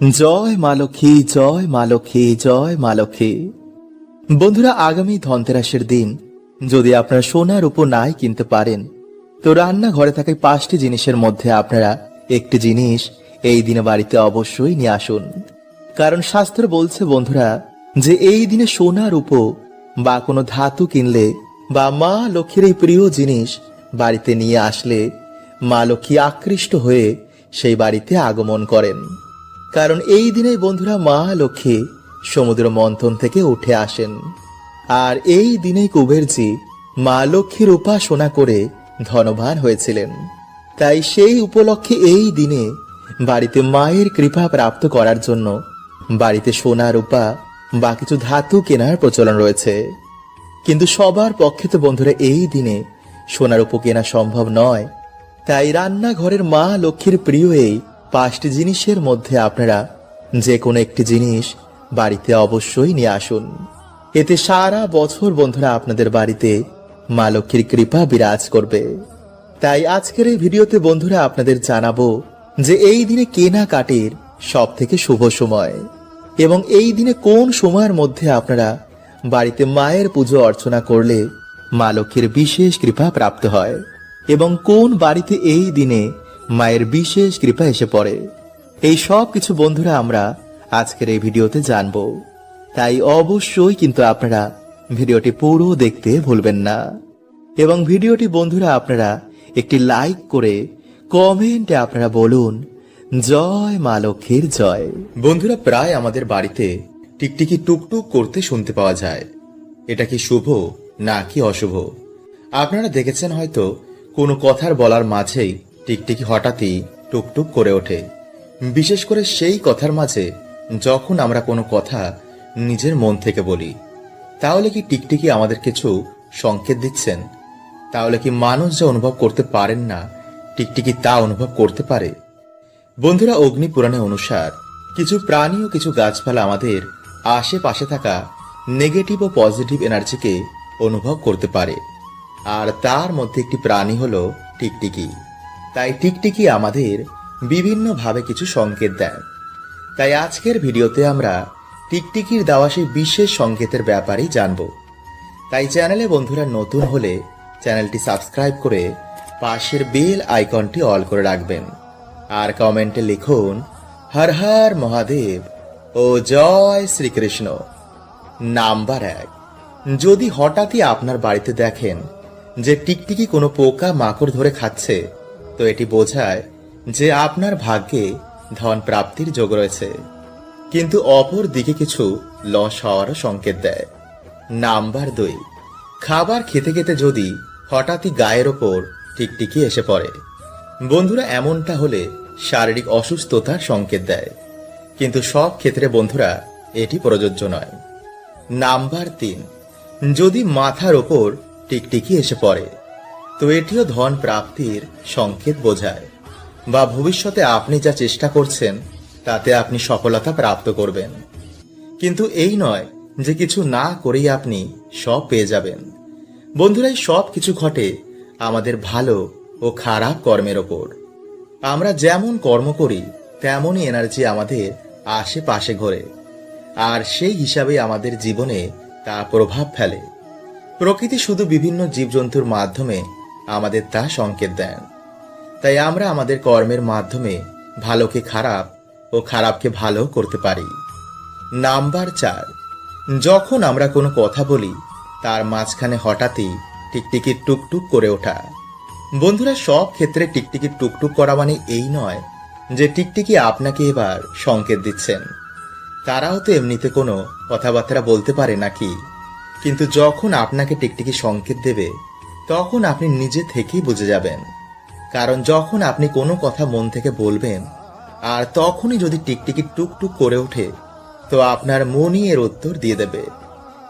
জয় মা লক্ষ্মী, জয় মা লক্ষ্মী, জয় মা লক্ষ্মী। বন্ধুরা, আগামী ধনতেরাসের দিন যদি আপনারা সোনার উপর নাই কিনতে পারেন, তো রান্না ঘরে থাকা পাঁচটি জিনিসের মধ্যে আপনারা একটি জিনিস এই দিনে বাড়িতে অবশ্যই নিয়ে আসুন। কারণ শাস্ত্র বলছে, বন্ধুরা, যে এই দিনে সোনার উপর বা কোনো ধাতু কিনলে বা মা লক্ষ্মীর এই প্রিয় জিনিস বাড়িতে নিয়ে আসলে মা লক্ষ্মী আকৃষ্ট হয়ে সেই বাড়িতে আগমন করেন। কারণ এই দিনেই বন্ধুরা মা লক্ষ্মী সমুদ্র মন্থন থেকে উঠে আসেন। আর এই দিনেই কুবেরজি মা লক্ষ্মীর উপাসনা করে ধনবান হয়েছিলেন। তাই সেই উপলক্ষে এই দিনে বাড়িতে মায়ের কৃপা প্রাপ্ত করার জন্য বাড়িতে সোনা রূপা বা কিছু ধাতু কেনার প্রচলন রয়েছে। কিন্তু সবার পক্ষে তো বন্ধুরা এই দিনে সোনার উপ কেনা সম্ভব নয়। তাই রান্নাঘরের মা লক্ষ্মীর প্রিয় এই পাঁচটি জিনিসের মধ্যে আপনারা যে কোনো একটি জিনিস বাড়িতে অবশ্যই নিয়ে আসুন। এতে সারা বছর বন্ধুরা আপনাদের বাড়িতে মা লক্ষ্মীর কৃপা বিরাজ করবে। তাই আজকের এই ভিডিওতে বন্ধুরা আপনাদের জানাব যে এই দিনে কেনাকাটির সব থেকে শুভ সময় এবং এই দিনে কোন সময়ের মধ্যে আপনারা বাড়িতে মায়ের পুজো অর্চনা করলে মা লক্ষ্মীর বিশেষ কৃপা প্রাপ্ত হয় এবং কোন বাড়িতে এই দিনে মায়ের বিশেষ কৃপা এসে পড়ে। এই সব কিছু বন্ধুরা আমরা আজকের এই ভিডিওতে জানব। তাই অবশ্যই কিন্তু আপনারা ভিডিওটি পুরো দেখতে ভুলবেন না। এবং ভিডিওটি বন্ধুরা আপনারা একটি লাইক করে কমেন্টে আপনারা বলুন, জয় মা লক্ষ্মীর জয়। বন্ধুরা, প্রায় আমাদের বাড়িতে টিকটিকি টুকটুক করতে শুনতে পাওয়া যায়। এটা কি শুভ নাকি অশুভ? আপনারা দেখেছেন হয়তো কোনো কথার বলার মাঝেই টিকটিকি হঠাৎই টুকটুক করে ওঠে। বিশেষ করে সেই কথার মাঝে যখন আমরা কোনো কথা নিজের মন থেকে বলি, তাহলে কি টিকটিকি আমাদের কিছু সংকেত দিচ্ছেন? তাহলে কি মানুষ যা অনুভব করতে পারেন না, টিকটিকি তা অনুভব করতে পারে? বন্ধুরা, অগ্নি পুরাণে অনুসার কিছু প্রাণী ও কিছু গাছপালা আমাদের আশেপাশে থাকা নেগেটিভ ও পজিটিভ এনার্জিকে অনুভব করতে পারে। আর তার মধ্যে একটি প্রাণী হলো টিকটিকি। তাই টিকটিকি আমাদের বিভিন্নভাবে কিছু সংকেত দেয়। তাই আজকের ভিডিওতে আমরা টিকটিকির দেওয়া সেই বিশেষ সংকেতের ব্যাপারেই জানব। তাই চ্যানেলে বন্ধুরা নতুন হলে চ্যানেলটি সাবস্ক্রাইব করে পাশের বেল আইকনটি অল করে রাখবেন। আর কমেন্টে লিখুন, হর হর মহাদেব ও জয় শ্রীকৃষ্ণ। নাম্বার এক। যদি হঠাৎই আপনার বাড়িতে দেখেন যে টিকটিকি কোনো পোকা মাকড় ধরে খাচ্ছে এটি বোঝায় যে আপনার ভাগ্যে ধন প্রাপ্তির যোগ রয়েছে। কিন্তু অপর দিকে কিছু লস হওয়ারও সংকেত দেয়। নাম্বার দুই, খাবার খেতে খেতে যদি হঠাৎই গায়ের ওপর টিকটিকি এসে পড়ে, বন্ধুরা এমনটা হলে শারীরিক অসুস্থতার সংকেত দেয়। কিন্তু সব ক্ষেত্রে বন্ধুরা, এটি প্রযোজ্য নয়। নাম্বার তিন, যদি মাথার ওপর টিকটিকি এসে পড়ে তো এটিও ধন প্রাপ্তির সংকেত বোঝায়। বা ভবিষ্যতে আপনি যা চেষ্টা করছেন, তাতে আপনি সফলতা প্রাপ্ত করবেন। কিন্তু এই নয় যে কিছু না করেই আপনি সব পেয়ে যাবেন। বন্ধুরাই সব কিছু ঘটে আমাদের ভালো ও খারাপ কর্মের ওপর। আমরা যেমন কর্ম করি, তেমনই এনার্জি আমাদের আশেপাশে ঘোরে। আর সেই হিসাবে আমাদের জীবনে তা প্রভাব ফেলে। প্রকৃতি শুধু বিভিন্ন জীবজন্তুর মাধ্যমে আমাদের তা সংকেত দেন। তাই আমরা আমাদের কর্মের মাধ্যমে ভালোকে খারাপ ও খারাপকে ভালো করতে পারি। নাম্বার চার, যখন আমরা কোনো কথা বলি, তার মাঝখানে হঠাৎই টিকটিকির টুকটুক করে ওঠা। বন্ধুরা, সব ক্ষেত্রে টিকটিকির টুকটুক করা মানে এই নয় যে টিকটিকি আপনাকে এবার সংকেত দিচ্ছেন। তারাও তো এমনিতে কোনো কথাবার্তা বলতে পারে নাকি? কিন্তু যখন আপনাকে টিকটিকি সংকেত দেবে তখন আপনি নিজে থেকেই বুঝে যাবেন। কারণ যখন আপনি কোনো কথা মন থেকে বলবেন, আর তখনই যদি টিকটিকি টুকটুক করে ওঠে, তো আপনার মনই এর উত্তর দিয়ে দেবে।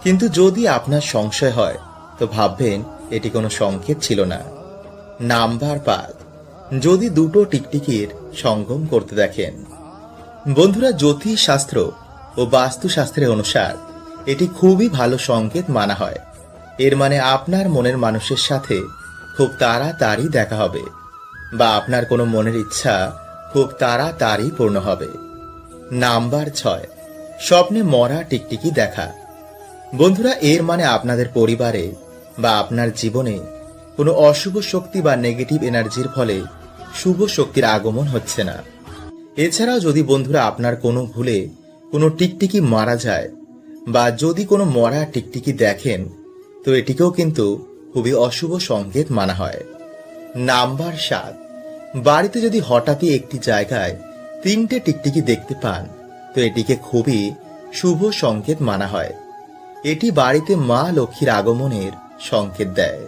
কিন্তু যদি আপনার সংশয় হয়, তো ভাববেন এটি কোনো সংকেত ছিল না। নাম্বার পাঁচ, যদি দুটো টিকটিকির সঙ্গম করতে দেখেন। বন্ধুরা জ্যোতিষ শাস্ত্র ও বাস্তুশাস্ত্রের অনুসার এটি খুবই ভালো সংকেত মানা হয়। এর মানে আপনার মনের মানুষের সাথে খুব তাড়াতাড়ি দেখা হবে বা আপনার কোনো মনের ইচ্ছা খুব তাড়াতাড়ি পূর্ণ হবে। নাম্বার ছয়, স্বপ্নে মরা টিকটিকি দেখা। বন্ধুরা, এর মানে আপনাদের পরিবারে বা আপনার জীবনে কোনো অশুভ শক্তি বা নেগেটিভ এনার্জির ফলে শুভ শক্তির আগমন হচ্ছে না। এছাড়াও যদি বন্ধুরা আপনার কোনো ভুলে কোনো টিকটিকি মারা যায় বা যদি কোনো মরা টিকটিকি দেখেন তো এটিকেও কিন্তু খুবই অশুভ সংকেত মানা হয়। নাম্বার সাত। বাড়িতে যদি হঠাৎই একটি জায়গায় তিনটে টিকটিকি দেখতে পান, তো এটিকে খুবই শুভ সংকেত মানা হয়। এটি বাড়িতে মা লক্ষ্মীর আগমনের সংকেত দেয়।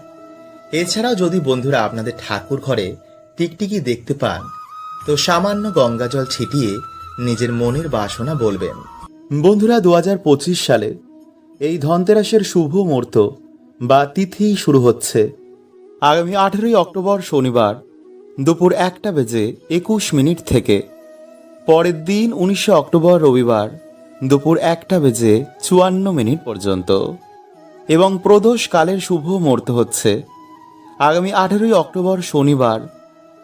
এছাড়াও যদি বন্ধুরা আপনাদের ঠাকুর ঘরে টিকটিকি দেখতে পান, তো সামান্য গঙ্গাজল ছিটিয়ে নিজের মনের বাসনা বলবেন। বন্ধুরা, দু হাজার পঁচিশ সালে এই ধনতেরাসের শুভ মুহূর্ত বা তিথি শুরু হচ্ছে। আগামী আঠেরোই অক্টোবর শনিবার দুপুর একটা বেজে একুশ মিনিট থেকে। পরের দিন উনিশে অক্টোবর রবিবার দুপুর একটা বেজে চুয়ান্ন মিনিট পর্যন্ত। এবং প্রদোষ কালের শুভ মুহূর্ত হচ্ছে। আগামী আঠেরোই অক্টোবর শনিবার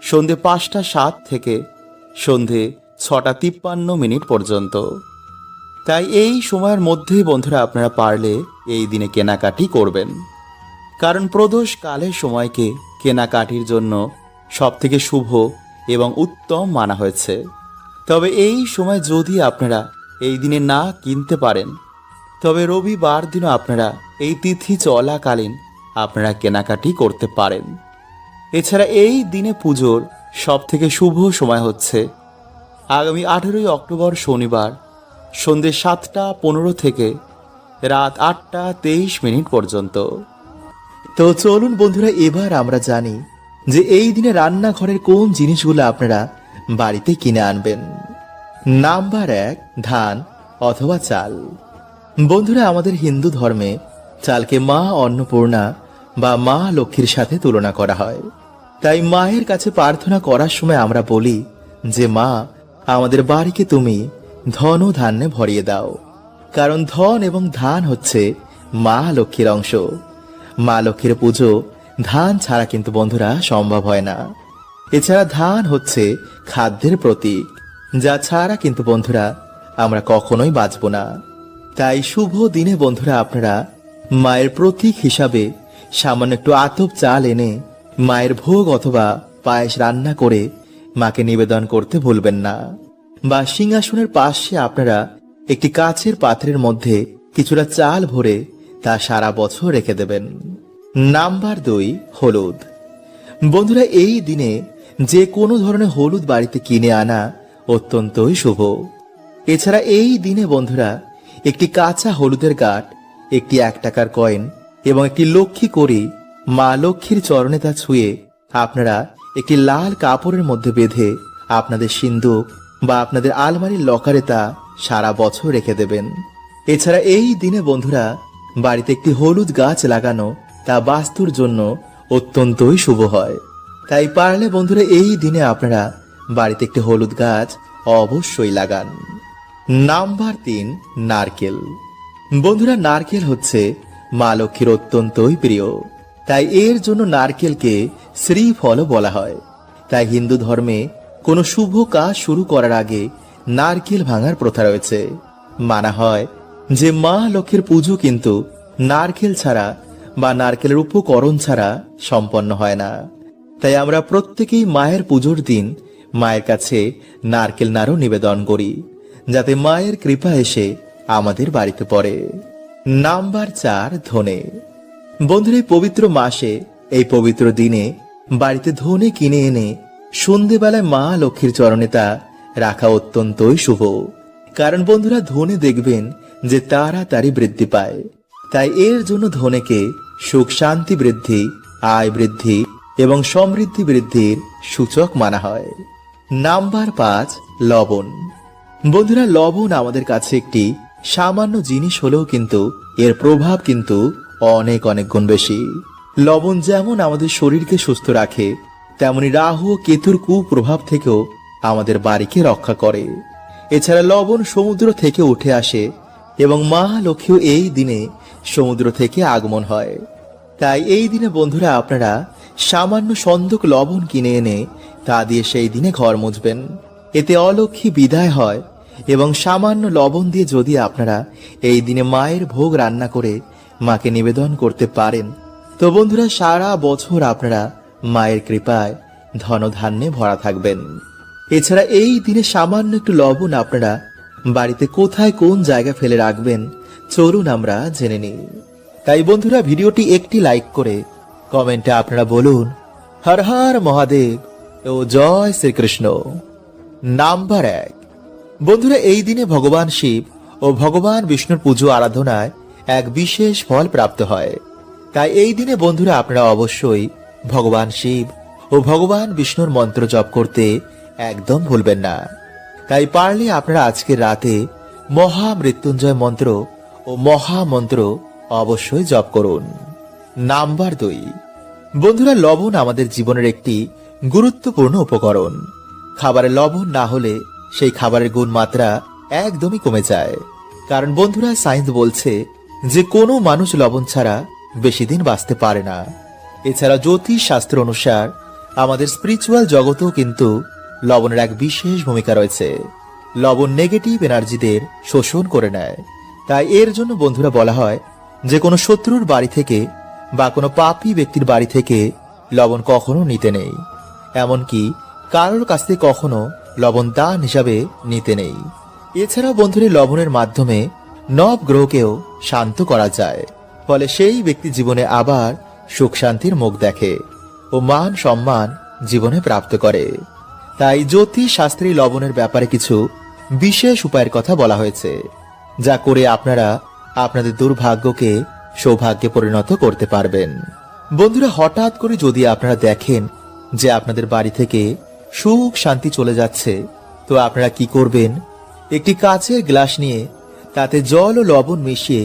সন্ধে পাঁচটা সাত থেকে সন্ধে ছটা তিপ্পান্ন মিনিট পর্যন্ত। তাই এই সময়ের মধ্যেই বন্ধুরা আপনারা পারলে এই দিনে কেনাকাটি করবেন। কারণ প্রদোষ কালের সময়কে কেনাকাটির জন্য সবথেকে শুভ এবং উত্তম মানা হয়েছে। তবে এই সময় যদি আপনারা এই দিনে না কিনতে পারেন, তবে রবিবার দিনও আপনারা এই তিথি চলাকালীন আপনারা কেনাকাটি করতে পারেন। এছাড়া এই দিনে পুজোর সব থেকে শুভ সময় হচ্ছে আগামী আঠেরোই অক্টোবর শনিবার সন্ধে সাতটা পনেরো থেকে রাত আটটা তেইশ মিনিট পর্যন্ত। তো চলুন বন্ধুরা, এবার আমরা জানি যে এই দিনে রান্নাঘরের কোন জিনিসগুলো আপনারা বাড়িতে কিনে আনবেন। নাম্বার এক, ধান অথবা চাল। বন্ধুরা, আমাদের হিন্দু ধর্মে চালকে মা অন্নপূর্ণা বা মা লক্ষ্মীর সাথে তুলনা করা হয়। তাই মায়ের কাছে প্রার্থনা করার সময় আমরা বলি যে, মা, আমাদের বাড়িকে তুমি ধন ধান্যে ভরিয়ে দাও। কারণ ধন এবং ধান হচ্ছে মা লক্ষ্মীর অংশ। মা লক্ষ্মীর পুজো ধান ছাড়া কিন্তু বন্ধুরা সম্ভব হয় না। এছাড়া ধান হচ্ছে খাদ্যের প্রতীক, যা ছাড়া কিন্তু বন্ধুরা আমরা কখনোই বাঁচব না। তাই শুভ দিনে বন্ধুরা আপনারা মায়ের প্রতীক হিসাবে সামান্য একটু আতপ চাল এনে মায়ের ভোগ অথবা পায়েস রান্না করে মাকে নিবেদন করতে ভুলবেন না। বা সিংহাসনের পাশে আপনারা একটি কাচের পাত্রের মধ্যে কিছুটা চাল ভরে তা সারা বছর রেখে দেবেন। নাম্বার দুই, হলুদ। বন্ধুরা, এই দিনে যে কোনো ধরনের হলুদ বাড়িতে কিনে আনা অত্যন্তই শুভ। এছাড়া এই দিনে বন্ধুরা, একটি কাঁচা হলুদের গাঠ একটি এক টাকার কয়েন এবং একটি লক্ষ্মী করি মা লক্ষ্মীর চরণে তা ছুঁয়ে আপনারা একটি লাল কাপড়ের মধ্যে বেঁধে আপনাদের সিন্দুক বা আপনাদের আলমারির লকারে তা সারা বছর রেখে দেবেন। এছাড়া এই দিনে বন্ধুরা, বাড়িতে একটি হলুদ গাছ লাগানো তা বাস্তুর জন্য অত্যন্তই শুভ হয়। তাই পারলে বন্ধুরা, এই দিনে আপনারা বাড়িতে একটি হলুদ গাছ অবশ্যই লাগান। নাম্বার তিন, নারকেল। বন্ধুরা, নারকেল হচ্ছে মা লক্ষ্মীর অত্যন্তই প্রিয়। তাই এর জন্য নারকেলকে শ্রীফলও বলা হয়। তাই হিন্দু ধর্মে কোনো শুভ কাজ শুরু করার আগে নারকেল ভাঙার প্রথা রয়েছে। মানা হয় যে মা লক্ষ্মীর পুজো কিন্তু নারকেল ছাড়া বা নারকেলের উপকরণ ছাড়া সম্পন্ন হয় না। তাই আমরা প্রত্যেকেই মায়ের পুজোর দিন মায়ের কাছে নারকেল নাড়ু নিবেদন করি, যাতে মায়ের কৃপা এসে আমাদের বাড়িতে পড়ে। নাম্বার চার, ধনে। বন্ধুর, এই পবিত্র মাসে, এই পবিত্র দিনে বাড়িতে ধনে কিনে এনে সন্ধেবেলায় মা লক্ষ্মীর চরণে তা রাখা অত্যন্তই শুভ। কারণ বন্ধুরা ধনে দেখবেন যে তাড়াতাড়ি বৃদ্ধি পায়। তাই এর জন্য ধনেকে সুখ শান্তি বৃদ্ধি, আয় বৃদ্ধি এবং সমৃদ্ধি বৃদ্ধির সূচক মানা হয়। নাম্বার পাঁচ, লবণ। বন্ধুরা, লবণ আমাদের কাছে একটি সামান্য জিনিস হলেও কিন্তু এর প্রভাব কিন্তু অনেক অনেক গুণ বেশি। লবণ যেমন আমাদের শরীরকে সুস্থ রাখে তেমনি রাহু ও কেতুর কুপ্রভাব থেকেও আমাদের বাড়িকে রক্ষা করে। এছাড়া লবণ সমুদ্র থেকে উঠে আসে এবং মা লক্ষ্মীও এই দিনে সমুদ্র থেকে আগমন হয়। তাই এই দিনে বন্ধুরা আপনারা সামান্য সন্দক লবণ কিনে এনে তা দিয়ে সেই দিনে ঘর মুছবেন। এতে অলক্ষ্মী বিদায় হয় এবং সামান্য লবণ দিয়ে যদি আপনারা এই দিনে মায়ের ভোগ রান্না করে মাকে নিবেদন করতে পারেন, তো বন্ধুরা সারা বছর আপনারা মায়ের কৃপায় ধনধান্যে ভরা থাকবেন। এছাড়া এই দিনে সামান্য একটু লবণ আপনারা বাড়িতে কোথায় কোন জায়গা ফেলে রাখবেন, চলুন আমরা জেনে নিই। তাই বন্ধুরা, ভিডিওটি একটি লাইক করে কমেন্টে আপনারা বলুন, হর হর মহাদেব ও জয় শ্রীকৃষ্ণ। নাম্বার এক। বন্ধুরা, এই দিনে ভগবান শিব ও ভগবান বিষ্ণুর পুজো আরাধনায় এক বিশেষ ফল প্রাপ্ত হয়। তাই এই দিনে বন্ধুরা, আপনারা অবশ্যই ভগবান শিব ও ভগবান বিষ্ণুর মন্ত্র জপ করতে একদম ভুলবেন না। তাই পারলে আপনারা আজকের রাতে মহা মৃত্যুঞ্জয় মন্ত্র ও মহা মন্ত্র অবশ্যই জপ করুন। নাম্বার দুই। বন্ধুরা, লবণ আমাদের জীবনের একটি গুরুত্বপূর্ণ উপকরণ। খাবারে লবণ না হলে সেই খাবারের গুণমাত্রা একদমই কমে যায়। কারণ বন্ধুরা, সায়েন্স বলছে যে কোনো মানুষ লবণ ছাড়া বেশি দিন বাঁচতে পারে না। এছাড়া জ্যোতিষ শাস্ত্র অনুসার আমাদের স্পিরিচুয়াল জগতেও কিন্তু লবণের এক বিশেষ ভূমিকা রয়েছে। লবণ নেগেটিভ এনার্জিদের শোষণ করে নেয়। তাই এর জন্য বন্ধুরা বলা হয় যে কোনো শত্রুর বাড়ি থেকে বা কোনো পাপী ব্যক্তির বাড়ি থেকে লবণ কখনো নিতে নেই। এমনকি কারোর কাছ থেকে কখনো লবণ দান হিসাবে নিতে নেই। এছাড়াও বন্ধুরা লবণের মাধ্যমে নব গ্রহকেও শান্ত করা যায়। ফলে সেই ব্যক্তি জীবনে আবার সুখ শান্তির মুখ দেখে ও মান সম্মান জীবনে প্রাপ্ত করে। তাই জ্যোতিষ শাস্ত্রী লবণের ব্যাপারে কিছু বিশেষ উপায়ের কথা বলা হয়েছে, যা করে আপনারা আপনাদের দুর্ভাগ্যকে সৌভাগ্যে পরিণত করতে পারবেন। বন্ধুরা, হঠাৎ করে যদি আপনারা দেখেন যে আপনাদের বাড়ি থেকে সুখ শান্তি চলে যাচ্ছে, তো আপনারা কি করবেন? একটি কাচের গ্লাস নিয়ে তাতে জল ও লবণ মিশিয়ে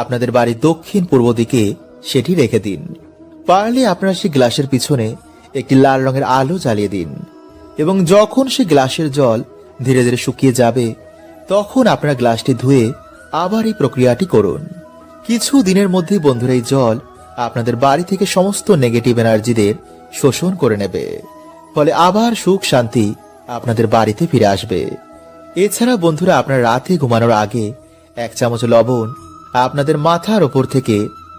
আপনাদের বাড়ির দক্ষিণ পূর্ব দিকে সেটি রেখে দিন। পারলে আপনার সেই গ্লাসের পিছনে একটি লাল রঙের আলো জ্বালিয়ে দিন এবং যখন সে গ্লাসের জল ধীরে ধীরে শুকিয়ে যাবে, তখন আপনার গ্লাসটি ধুয়ে আবার এই প্রক্রিয়াটি করুন। কিছু দিনের মধ্যেই বন্ধুরা এই জল আপনাদের বাড়ি থেকে সমস্ত নেগেটিভ এনার্জিদের শোষণ করে নেবে। ফলে আবার সুখ শান্তি আপনাদের বাড়িতে ফিরে আসবে। এছাড়া বন্ধুরা আপনার রাতে ঘুমানোর আগে এক চামচ লবণ আপনাদের মাথার ওপর থেকে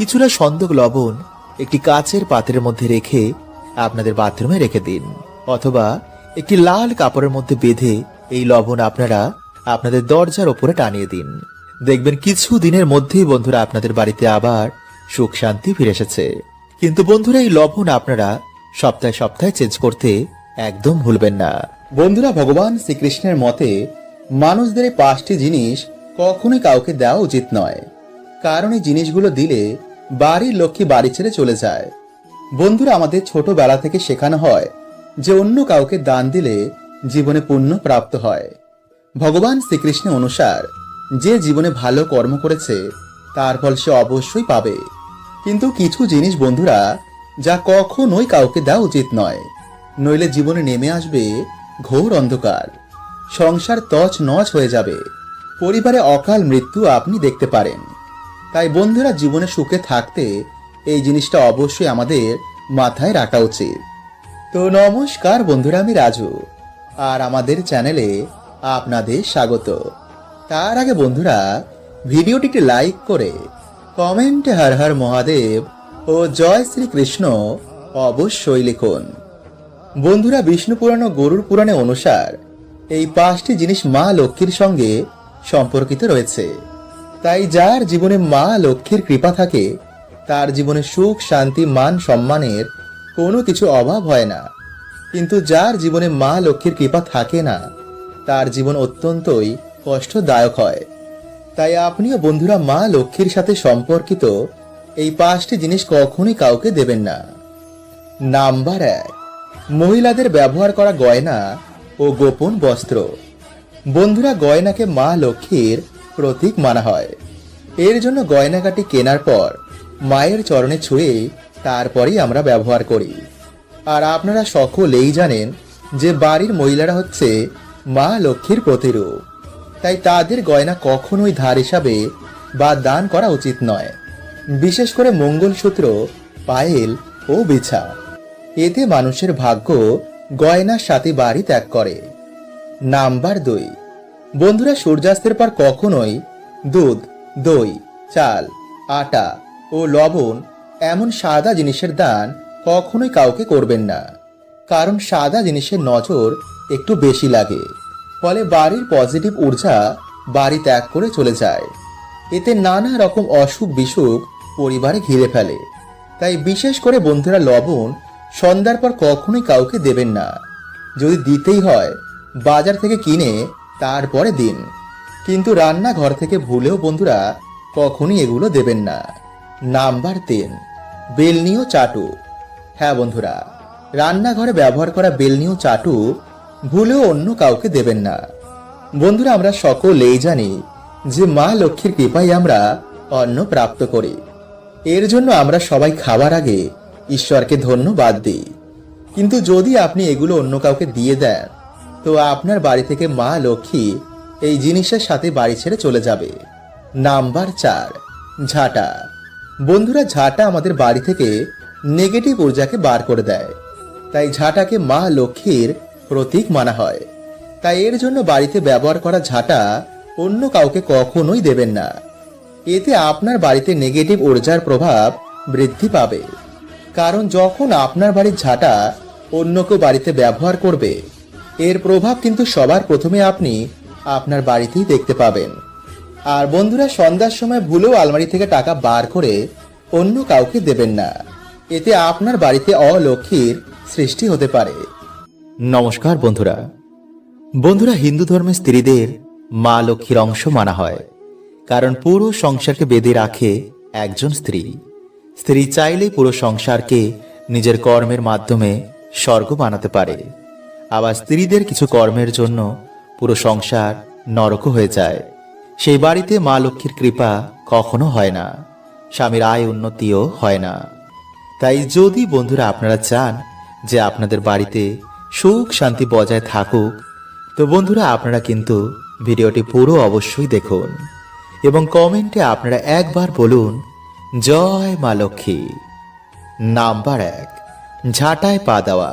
কিছুটা সন্দক লবণ একটি কাচের পাত্রের মধ্যে রেখে আপনাদের বাথরুমে রেখে দিন। অথবা একটি লাল কাপড়ের মধ্যে বেঁধে এই লবণ আপনারা আপনাদের দরজার ওপরে টানিয়ে দিন। দেখবেন কিছু দিনের মধ্যেই বন্ধুরা আপনাদের বাড়িতে আবার সুখ শান্তি ফিরে এসেছে। কিন্তু বন্ধুরা, এই লবণ আপনারা সপ্তাহে সপ্তাহে চেঞ্জ করতে একদম ভুলবেন না। বন্ধুরা, ভগবান শ্রীকৃষ্ণের মতে মানুষদের পাঁচটি জিনিস কখনোই কাউকে দেওয়া উচিত নয়। কারণ এই জিনিসগুলো দিলে বাড়ির লক্ষ্মী বাড়ি ছেড়ে চলে যায়। বন্ধুরা আমাদের ছোটবেলা থেকে শেখানো হয় যে অন্য কাউকে দান দিলে জীবনে পুণ্য প্রাপ্ত হয়। ভগবান শ্রীকৃষ্ণ অনুসার যে জীবনে ভালো কর্ম করেছে, তার ফল সে অবশ্যই পাবে। কিন্তু কিছু জিনিস বন্ধুরা, যা কখনোই কাউকে দেওয়া উচিত নয়। নইলে জীবনে নেমে আসবে ঘোর অন্ধকার। সংসার তছ নচ হয়ে যাবে। পরিবারে অকাল মৃত্যু আপনি দেখতে পারেন। তাই বন্ধুরা জীবনে সুখে থাকতে এই জিনিসটা অবশ্যই আমাদের মাথায় রাখা উচিত। তো নমস্কার বন্ধুরা, আমি রাজু, আর আমাদের চ্যানেলে আপনাদের স্বাগত। তার আগে বন্ধুরা ভিডিওটিকে লাইক করে কমেন্টে হর হর মহাদেব ও জয় শ্রীকৃষ্ণ অবশ্যই লিখুন। বন্ধুরা, বিষ্ণু পুরাণ ও গরুর পুরাণে অনুসার এই পাঁচটি জিনিস মা লক্ষ্মীর সঙ্গে সম্পর্কিত রয়েছে। তাই যার জীবনে মা লক্ষ্মীর কৃপা থাকে, তার জীবনে সুখ, শান্তি, মান, সম্মানের কোনো কিছু অভাব হয় না। কিন্তু যার জীবনে মা লক্ষ্মীর কৃপা থাকে না, তার জীবন অত্যন্তই কষ্টদায়ক হয়। তাই আপনিও বন্ধুরা মা লক্ষ্মীর সাথে সম্পর্কিত এই পাঁচটি জিনিস কখনই কাউকে দেবেন না। নাম্বার এক, মহিলাদের ব্যবহার করা গয়না ও গোপন বস্ত্র। বন্ধুরা, গয়নাকে মা লক্ষ্মীর প্রতীক মানা হয়। এর জন্য গয়নাকাটি কেনার পর মায়ের চরণে ছুঁয়ে তারপরেই আমরা ব্যবহার করি। আর আপনারা সকলেই জানেন যে বাড়ির মহিলারা হচ্ছে মা লক্ষ্মীর প্রতিরূপ। তাই তাদের গয়না কখনোই ধার হিসাবে বা দান করা উচিত নয়। বিশেষ করে মঙ্গলসূত্র, পায়েল ও বিছা। এতে মানুষের ভাগ্য গয়নার সাথে বাড়ি ত্যাগ করে। নাম্বার দুই। বন্ধুরা, সূর্যাস্তের পর কখনোই দুধ, দই, চাল, আটা ও লবণ এমন সাদা জিনিসের দান কখনোই কাউকে করবেন না। কারণ সাদা জিনিসের নজর একটু বেশি লাগে। ফলে বাড়ির পজিটিভ ঊর্জা বাড়ি ত্যাগ করে চলে যায়। এতে নানা রকম অসুখ বিসুখ পরিবারে ঘিরে ফেলে। তাই বিশেষ করে বন্ধুরা, লবণ সন্ধ্যার পর কখনোই কাউকে দেবেন না। যদি দিতেই হয়, বাজার থেকে কিনে তারপরে দিন। কিন্তু রান্নাঘর থেকে ভুলেও বন্ধুরা কখনই এগুলো দেবেন না। নাম্বার তিন, বেলনিও চাটু। হ্যাঁ বন্ধুরা, রান্নাঘরে ব্যবহার করা বেলনিও চাটু ভুলেও অন্য কাউকে দেবেন না। বন্ধুরা, আমরা সকলেই জানি যে মা লক্ষ্মীর কৃপায় আমরা অন্ন প্রাপ্ত করি। এর জন্য আমরা সবাই খাবার আগে ঈশ্বরকে ধন্যবাদ দিই। কিন্তু যদি আপনি এগুলো অন্য কাউকে দিয়ে দেন তো আপনার বাড়ি থেকে মা লক্ষ্মী এই জিনিসের সাথে বাড়ি ছেড়ে চলে যাবে। নাম্বার চার, ঝাঁটা। বন্ধুরা, ঝাঁটা আমাদের বাড়ি থেকে নেগেটিভ ঊর্জাকে বার করে দেয়। তাই ঝাঁটাকে মা লক্ষ্মীর প্রতীক মানা হয়। তাই এর জন্য বাড়িতে ব্যবহার করা ঝাঁটা অন্য কাউকে কখনোই দেবেন না। এতে আপনার বাড়িতে নেগেটিভ ঊর্জার প্রভাব বৃদ্ধি পাবে। কারণ যখন আপনার বাড়ির ঝাঁটা অন্য কেউ বাড়িতে ব্যবহার করবে এর প্রভাব কিন্তু সবার প্রথমে আপনি আপনার বাড়িতেই দেখতে পাবেন। আর বন্ধুরা, সন্ধ্যার সময় ভুলেও আলমারি থেকে টাকা বার করে অন্য কাউকে দেবেন না। এতে আপনার বাড়িতে অলক্ষীর সৃষ্টি হতে পারে। নমস্কার বন্ধুরা। বন্ধুরা, হিন্দু ধর্মের স্ত্রীদের মা লক্ষ্মীর অংশ মানা হয়। কারণ পুরো সংসারকে বেঁধে রাখে একজন স্ত্রী। স্ত্রী চাইলেই পুরো সংসারকে নিজের কর্মের মাধ্যমে স্বর্গ বানাতে পারে। আবার স্ত্রীদের কিছু কর্মের জন্য পুরো সংসার নরক হয়ে যায়। সেই বাড়িতে মা লক্ষ্মীর কৃপা কখনো হয় না, স্বামীর আয় উন্নতিও হয় না। তাই যদি বন্ধুরা আপনারা চান যে আপনাদের বাড়িতে সুখ শান্তি বজায় থাকুক, তো বন্ধুরা আপনারা কিন্তু ভিডিওটি পুরো অবশ্যই দেখুন এবং কমেন্টে আপনারা একবার বলুন, জয় মা লক্ষ্মী। নাম্বার এক, ঝাঁটায় পা দেওয়া।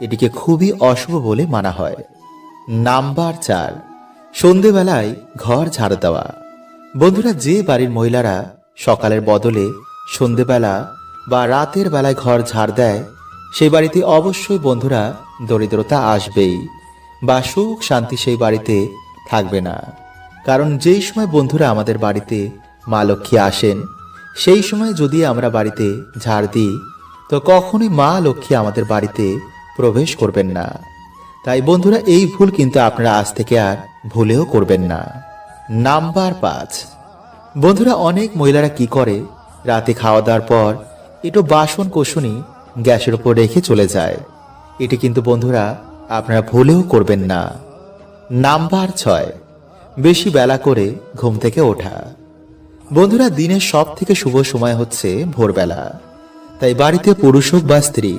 এটিকে খুবই অশুভ বলে মানা হয়। নাম্বার চার, সন্ধেবেলায় ঘর ঝাড় দেওয়া। বন্ধুরা, যে বাড়ির মহিলারা সকালের বদলে সন্ধেবেলা বা রাতের বেলায় ঘর ঝাড় দেয় সেই বাড়িতে অবশ্যই বন্ধুরা দরিদ্রতা আসবেই বা সুখ শান্তি সেই বাড়িতে থাকবে না। কারণ যেই সময় বন্ধুরা আমাদের বাড়িতে মা লক্ষ্মী আসেন, সেই সময় যদি আমরা বাড়িতে ঝাড় দিই, তো কখনোই মা লক্ষ্মী আমাদের বাড়িতে প্রবেশ করবেন না। তাই বন্ধুরা, এই ভুল কিন্তু আপনারা আজ থেকে আর ভুলেও করবেন না। নাম্বার পাঁচ। বন্ধুরা, অনেক মহিলারা কি করে? রাতে খাওয়া দাওয়ার পর একটু বাসন কোষণই গ্যাসের উপর রেখে চলে যায়। এটি কিন্তু বন্ধুরা, আপনারা ভুলেও করবেন না। নাম্বার ছয়। বেশি বেলা করে ঘুম থেকে ওঠা। বন্ধুরা, দিনের সব থেকে শুভ সময় হচ্ছে ভোরবেলা। তাই বাড়িতে পুরুষ হোক বা স্ত্রী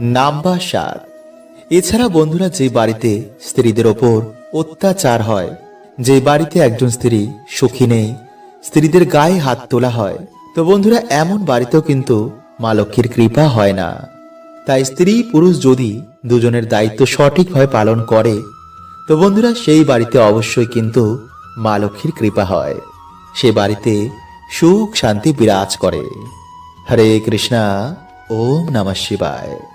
নাম্বার সাত। এছাড়া বন্ধুরা যে বাড়িতে স্ত্রীদের ওপর অত্যাচার হয়, যে বাড়িতে একজন স্ত্রী সুখী নেই, স্ত্রীদের গায়ে হাত তোলা হয়, তো বন্ধুরা এমন বাড়িতেও কিন্তু মা লক্ষ্মীর কৃপা হয় না। তাই স্ত্রী পুরুষ যদি দুজনের দায়িত্ব সঠিকভাবে পালন করে, তো বন্ধুরা সেই বাড়িতে অবশ্যই কিন্তু মা লক্ষ্মীর কৃপা হয়। সে বাড়িতে সুখ শান্তি বিরাজ করে। হরে কৃষ্ণা, ওম নমঃ শিবায়।